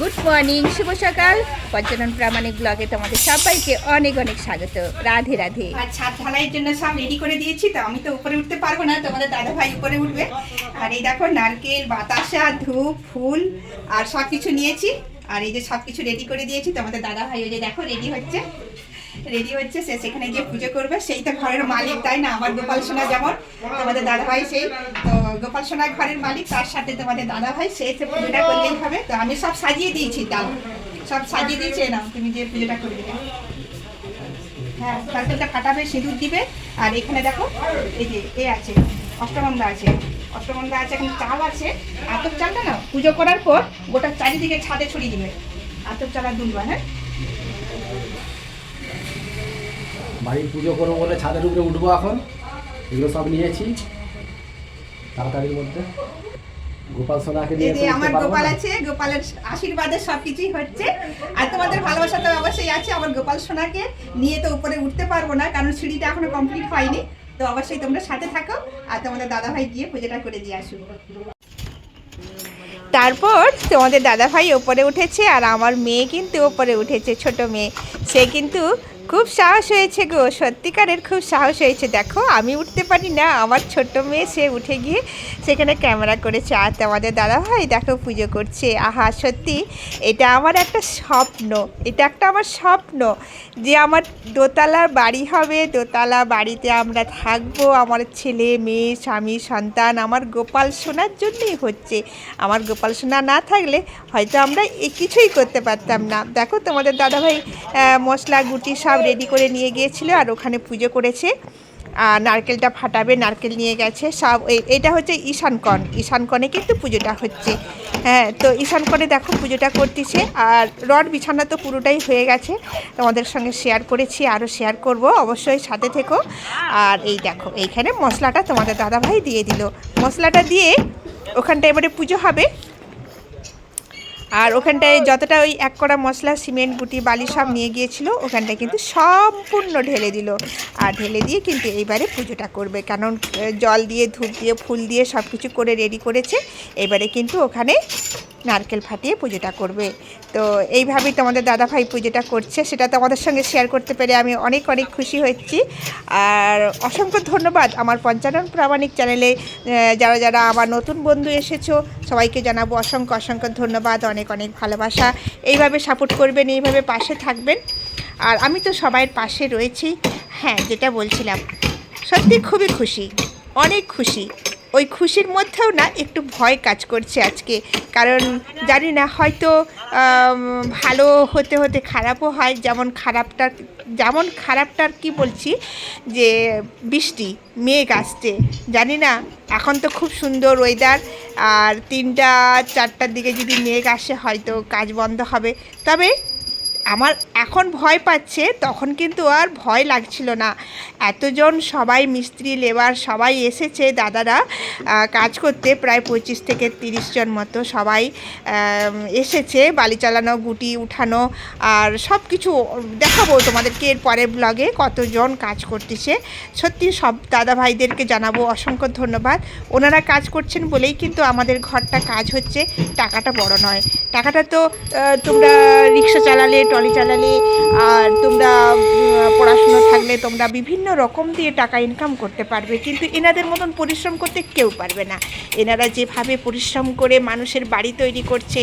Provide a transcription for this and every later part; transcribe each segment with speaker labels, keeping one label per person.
Speaker 1: Good morning শুভ সকাল। পর্যটন প্রামাণিক ব্লগে তোমাদের সবাইকে অনেক অনেক স্বাগত। রাধে রাধে।
Speaker 2: আর ছাদ ঢালাইয়ের জন্য সব রেডি করে দিয়েছি, তো আমি তো উপরে উঠতে পারব না, তোমাদের দাদা ভাই উপরে উঠবে। আর এই দেখো, নারকেল, বাতাসা, ধূপ, ফুল, আর সব কিছু নিয়েছি। আর এই যে সব কিছু রেডি করে দিয়েছি, তোমাদের দাদা ভাই ওই যে দেখো রেডি হচ্ছে। রেডি হচ্ছে, সে সেখানে গিয়ে পুজো করবে। সেই তো ঘরের মালিক, তাই না? আমার গোপাল সোনা যেমন, তোমাদের দাদা ভাই সেই। তো গোপাল সোনা ঘরের মালিক, তার সাথে তোমাদের দাদা ভাই সে এসে পুজোটা করলেই হবে। তো আমি সব সাজিয়ে দিয়েছি ডাল সব সাজিয়ে দিয়েছি না তুমি যে পুজোটা করে দেবে হ্যাঁ নারকেলটা ফাটাবে, সিঁদুর দিবে। আর এখানে দেখো, এই যে এ আছে অষ্টমন্দা আছে। অষ্টমন্দা আছে, এখন চাল আছে। আতপ চালটা না, পুজো করার পর গোটা চারিদিকে ছাদে ছড়িয়ে দিবে। আতপ চালা দুলবা হ্যাঁ?
Speaker 3: বাড়ির পুজো করব বলে ছাদের উপরে উঠবো এখন। এগুলো সব নিয়েছি। তাড়াতাড়ির মধ্যে। গোপাল সোনাকে নিয়ে
Speaker 2: আমার গোপাল আছে গোপালের আশীর্বাদে সবকিছুই হচ্ছে। আর তোমাদের ভালোবাসা তো অবশ্যই আছে আমার গোপাল সোনাকে নিয়ে তো উপরে উঠতে পারব না কারণ সিঁড়িটা এখনও কমপ্লিট হয়নি। তো অবশ্যই তোমরা সাথে থাকো আর তোমাদের দাদা ভাই গিয়ে পুজোটা করে দিয়ে আসুক।
Speaker 1: তারপর তোমাদের দাদা ভাই ওপরে উঠেছে আর আমার মেয়ে কিন্তু ওপরে উঠেছে ছোট মেয়ে। সে কিন্তু খুব সাহস হয়েছে গো, সত্যিকারের খুব সাহস হয়েছে। দেখো, আমি উঠতে পারি না, আমার ছোট মেয়ে, সে উঠে গিয়ে সেখানে ক্যামেরা করেছে, আর তোমাদের দাদা ভাই দেখো পুজো করছে। আহা, সত্যি, এটা আমার একটা স্বপ্ন, এটা একটা আমার স্বপ্ন যে আমার দোতলা বাড়ি হবে, দোতলা বাড়িতে আমরা থাকব, আমার ছেলে, মেয়ে, স্বামী, সন্তান, আমার গোপাল সোনার জন্যই হচ্ছে। আমার গোপাল সোনা না থাকলে হয়তো আমরা কিছুই করতে পারতাম না। দেখো তোমাদের দাদাভাই মশলা, গুটি সব রেডি করে নিয়ে গিয়েছিল আর ওখানে পুজো করেছে। আর নারকেলটা ফাটাবে, নারকেল নিয়ে গেছে, সব এটা হচ্ছে ঈশানকণ ঈশানকণে কিন্তু পুজোটা হচ্ছে। হ্যাঁ তো ঈশানকণে দেখো পুজোটা করতেছে আর রড বিছানা তো পুরোটাই হয়ে গেছে। তোমাদের সঙ্গে শেয়ার করেছি আরও শেয়ার করব, অবশ্যই সাথে থেকো। আর এই দেখো, এইখানে মশলাটা তোমাদের দাদাভাই দিয়ে দিল। মশলাটা দিয়ে ওখানটা এবারে পুজো হবে। আর ওখানটায় যতটা ওই এক কড়া মশলা, সিমেন্ট, গুটি, বালি সব নিয়ে গিয়েছিল, ওখানটায় কিন্তু সম্পূর্ণ ঢেলে দিল। আর ঢেলে দিয়ে কিন্তু এইবারে পুজোটা করবে। কারণ জল দিয়ে, ধূপ দিয়ে, ফুল দিয়ে সব কিছু করে রেডি করেছে। এবারে কিন্তু ওখানে নারকেল ফাটিয়ে পুজোটা করবে। তো এইভাবেই তোমাদের দাদাভাই পুজোটা করছে, সেটা তোমাদের সঙ্গে শেয়ার করতে পেরে আমি অনেক অনেক খুশি হচ্ছি। আর অসংখ্য ধন্যবাদ আমার পঞ্চানন প্রামাণিক চ্যানেলে। যারা যারা আমার নতুন বন্ধু এসেছ, সবাইকে জানাব অসংখ্য অসংখ্য ধন্যবাদ, অনেক অনেক ভালোবাসা। এইভাবে সাপোর্ট করবেন, এইভাবে পাশে থাকবেন। আর আমি তো সবাইয়ের পাশে রয়েছি। হ্যাঁ যেটা বলছিলাম, সত্যি খুবই খুশি, অনেক খুশি। ওই খুশির মধ্যেও না একটু ভয় কাজ করছে আজকে। কারণ জানি না, হয়তো ভালো হতে হতে খারাপও হয়। যেমন খারাপটার যেমন খারাপটার কি বলছি যে, বৃষ্টি, মেঘ আসছে। জানি না, এখন তো খুব সুন্দর ওয়েদার আর তিনটা, চারটার দিকে যদি মেঘ আসে হয়তো কাজ বন্ধ হবে। তবে আমার এখন ভয় পাচ্ছে, তখন কিন্তু আর ভয় লাগছিল না। এতজন সবাই মিস্ত্রি, লেবার সবাই এসেছে, দাদারা কাজ করতে, প্রায় পঁচিশ থেকে তিরিশ জন মতো সবাই এসেছে, বালি চালানো, গুটি উঠানো, আর সব কিছু দেখাবো তোমাদেরকে এর পরের ব্লগে কতজন কাজ করতেছে। সত্যি সব দাদা ভাইদেরকে জানাব অসংখ্য ধন্যবাদ। ওনারা কাজ করছেন বলেই কিন্তু আমাদের ঘরটা কাজ হচ্ছে, টাকাটা বড় নয়। টাকাটা তো তোমরা রিক্সা চালালে ট্রলি চালালে, আর তোমরা পড়াশুনো থাকলে তোমরা বিভিন্ন রকম দিয়ে টাকা ইনকাম করতে পারবে। কিন্তু এনাদের মতন পরিশ্রম করতে কেউ পারবে না। এনারা যেভাবে পরিশ্রম করে মানুষের বাড়ি তৈরি করছে,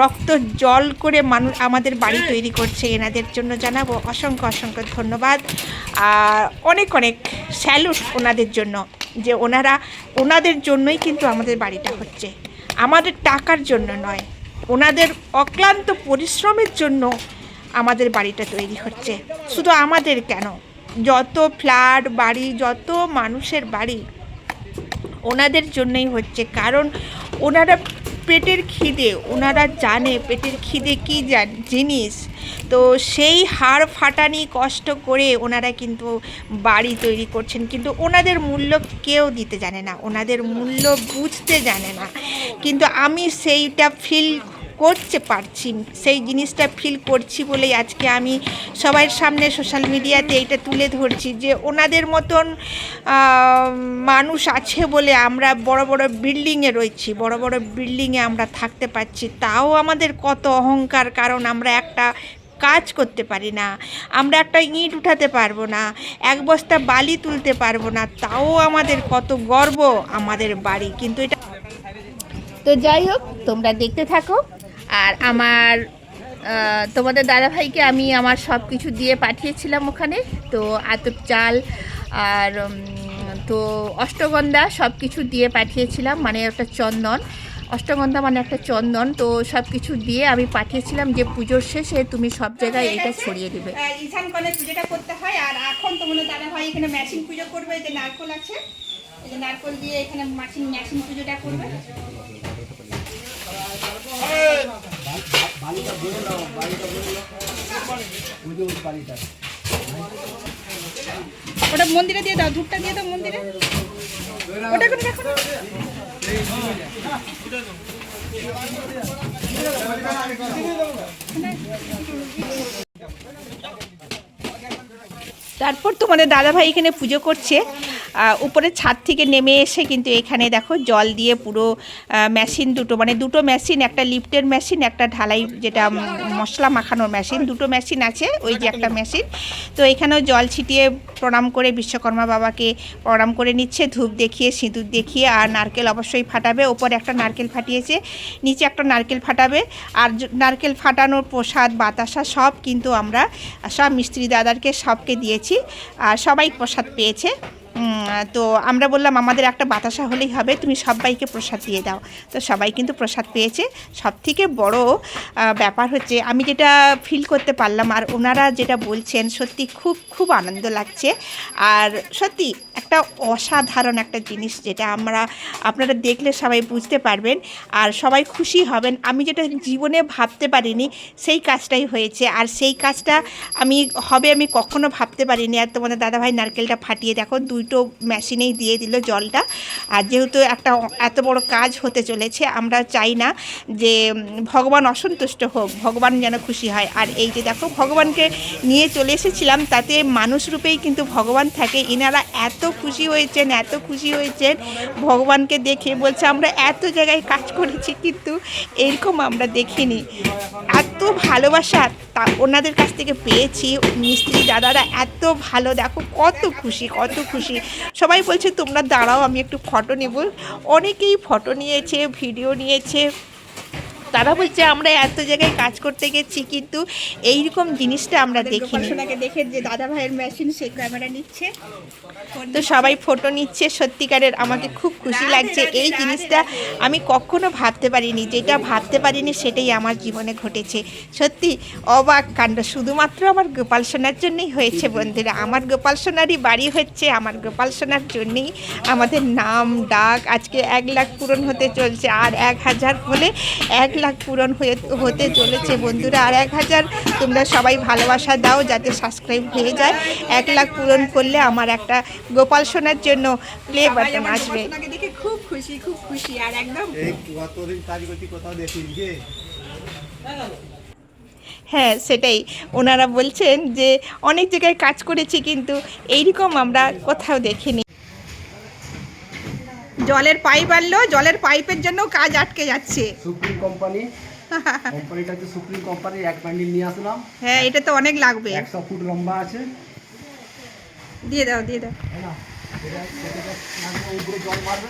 Speaker 1: রক্ত জল করে মানুষ আমাদের বাড়ি তৈরি করছে, এনাদের জন্য জানাব অসংখ্য অসংখ্য ধন্যবাদ। আর অনেক অনেক স্যালুট ওনাদের জন্য, যে ওনারা, ওনাদের জন্যই কিন্তু আমাদের বাড়িটা হচ্ছে। আমাদের টাকার জন্য নয়, ওনাদের অক্লান্ত পরিশ্রমের জন্য আমাদের বাড়িটা তৈরি হচ্ছে। শুধু আমাদের কেন? যত ফ্ল্যাট, বাড়ি, যত মানুষের বাড়ি, ওনাদের জন্যই হচ্ছে। কারণ ওনারা পেটের খিদে, ওনারা জানে পেটের খিদে কী জান জিনিস। তো সেই হাড় ফাটানি কষ্ট করে ওনারা কিন্তু বাড়ি তৈরি করছেন। কিন্তু ওনাদের মূল্য কেউ দিতে জানে না, ওনাদের মূল্য বুঝতে জানে না। কিন্তু আমি সেইটা ফিল করতে পারছি সেই জিনিসটা ফিল করছি বলেই আজকে আমি সবার সামনে সোশ্যাল মিডিয়াতে এইটা তুলে ধরছি যে ওনাদের মতন মানুষ আছে বলে আমরা বড় বড় বিল্ডিংয়ে রয়েছি, বড় বড় বিল্ডিংয়ে আমরা থাকতে পারছি, তাও আমাদের কত অহংকার কারণ আমরা একটা কাজ করতে পারি না, আমরা একটা ইট উঠাতে পারব না, এক বস্তা বালি তুলতে পারব না, তাও আমাদের কত গর্ব আমাদের বাড়ি। কিন্তু এটা তো যাই হোক, তোমরা দেখতে থাকো। আর আমার তোমাদের দাদাভাইকে আমি আমার সব কিছু দিয়ে পাঠিয়েছিলাম ওখানে, তো আতপ চাল আর তো অষ্টগন্ধা সব কিছু দিয়ে পাঠিয়েছিলাম মানে একটা চন্দন। অষ্টগন্ধা মানে একটা চন্দন, তো সব কিছু দিয়ে আমি পাঠিয়েছিলাম যে পুজোর শেষে তুমি সব জায়গায় এটা ছড়িয়ে দেবে।
Speaker 2: ঈশান কলে পুজোটা করতে হয়, আর এখন দাদা ভাই এখানে মেশিন পুজো করবে, এই যে আছে, এই যে দিয়ে এখানে মেশিন মেশিন পুজোটা করবে। ওটা মন্দিরে দিয়ে দাও, ধূপটা দিয়ে দাও মন্দিরে ওটা করে না।
Speaker 1: তারপর তোমাদের দাদাভাই এখানে পুজো করছে উপরে ছাদ থেকে নেমে এসে কিন্তু এখানে দেখো জল দিয়ে পুরো মেশিন দুটো মানে দুটো মেশিন একটা লিফটের মেশিন একটা ঢালাই যেটা মশলা মাখানোর মেশিন দুটো মেশিন আছে, ওই যে একটা মেশিন তো এখানেও জল ছিটিয়ে প্রণাম করে বিশ্বকর্মা বাবাকে প্রণাম করে নিচ্ছে, ধূপ দেখিয়ে, সিঁদুর দেখিয়ে, আর নারকেল অবশ্যই ফাটাবে। ওপরে একটা নারকেল ফাটিয়েছে, নিচে একটা নারকেল ফাটাবে। আর নারকেল ফাটানোর প্রসাদ, বাতাসা সব কিন্তু আমরা, সব মিস্ত্রি দাদারকে সবকে দিয়েছি। আর সবাই প্রসাদ পেয়েছে। তো আমরা বললাম, আমাদের একটা বাতাসা হলেই হবে, তুমি সবাইকে প্রসাদ দিয়ে দাও। তো সবাই কিন্তু প্রসাদ পেয়েছে। সব থেকে বড় ব্যাপার হচ্ছে, আমি যেটা ফিল করতে পারলাম, আর ওনারা যেটা বলছেন, সত্যি খুব খুব আনন্দ লাগছে। আর সত্যি একটা অসাধারণ একটা জিনিস যেটা আমরা, আপনারা দেখলে সবাই বুঝতে পারবেন, আর সবাই খুশি হবেন। আমি যেটা জীবনে ভাবতে পারিনি, সেই কাজটাই হয়েছে। আর সেই কাজটা আমি, হবে আমি কখনো ভাবতে পারিনি। আর তোমাদের দাদাভাই নারকেলটা ফাটিয়ে দেখো দুটো মেশিনেই দিয়ে দিল জলটা। আর যেহেতু একটা এত বড় কাজ হতে চলেছে, আমরা চাই না যে ভগবান অসন্তুষ্ট হোক, ভগবান যেন খুশি হয়। আর এই যে দেখো, ভগবানকে নিয়ে চলে এসেছিলাম, তাতে মানুষ রূপেই কিন্তু ভগবান থাকে। এনারা এত খুশি হয়েছেন, এত খুশি হয়েছেন। ভগবানকে দেখে বলছে, আমরা এত জায়গায় কাজ করেছি কিন্তু এরকম আমরা দেখিনি। এত ভালোবাসা তা ওনাদের কাছ থেকে পেয়েছি। মিস্ত্রি দাদারা এত ভালো, দেখো কত খুশি কত খুশি। সবাই বলছে, তোমরা দাঁড়াও, আমি একটু ফটো নেব। অনেকেই ফটো নিয়েছে ভিডিও নিয়েছে। তারা বলছে আমরা এত জায়গায় কাজ করতে গেছি কিন্তু এইরকম জিনিসটা আমরা দেখিনি।
Speaker 2: দেখে যে দাদা ভাইয়ের মেশিন সেই ক্যামেরা নিচ্ছে।
Speaker 1: তো সবাই ফটো নিচ্ছে সত্যিকারের আমাকে খুব খুশি লাগছে। এই জিনিসটা আমি কখনো ভাবতে পারিনি যেটা ভাবতে পারিনি সেটাই আমার জীবনে ঘটেছে। সত্যি অবাক কাণ্ড শুধুমাত্র আমার গোপাল সোনার জন্যই হয়েছে বন্ধুরা। আমার গোপাল সোনারই বাড়ি হচ্ছে আমার গোপাল সোনার জন্যই আমাদের নাম ডাক আজকে এক লাখ পূরণ হতে চলছে। আর এক হাজার হলে এক লাখ পূরণ হয়ে হতে চলেছে বন্ধুরা। আর এক হাজার তোমরা সবাই ভালোবাসা দাও যাতে সাবস্ক্রাইব হয়ে যায়। এক লাখ পূরণ করলে আমার একটা গোপাল সোনার জন্য প্লে বাটন আসবে।
Speaker 2: খুব খুশি খুব খুশি আর একদম
Speaker 1: হ্যাঁ সেটাই। ওনারা বলছেন যে অনেক জায়গায় কাজ করেছি কিন্তু এইরকম আমরা কোথাও দেখিনি।
Speaker 2: জলের পাইপ আনলো জলের পাইপের জন্য কাজ আটকে যাচ্ছে।
Speaker 3: সুপ্রিম কোম্পানি কোম্পানিটা হচ্ছে সুপ্রিম কোম্পানির এক প্যান্ডেল নিয়ে আসলাম।
Speaker 2: হ্যাঁ এটা তো অনেক লাগবে।
Speaker 3: একশো ফুট লম্বা আছে।
Speaker 2: দিয়ে দাও দিয়ে দাও।
Speaker 3: লাগবে উপরে জল মারবে।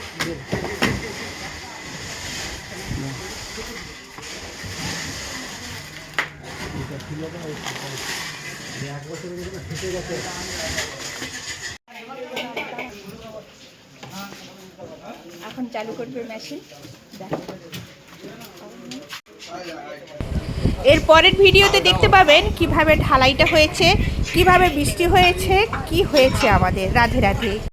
Speaker 3: তো এক মধ্যে ফেটে গেছে
Speaker 2: এখন চালু করবে মেশিন
Speaker 1: এর পরের ভিডিওতে দেখতে পাবেন কীভাবে ঢালাইটা হয়েছে, কীভাবে বৃষ্টি হয়েছে, কি হয়েছে আমাদের। রাধে রাধে।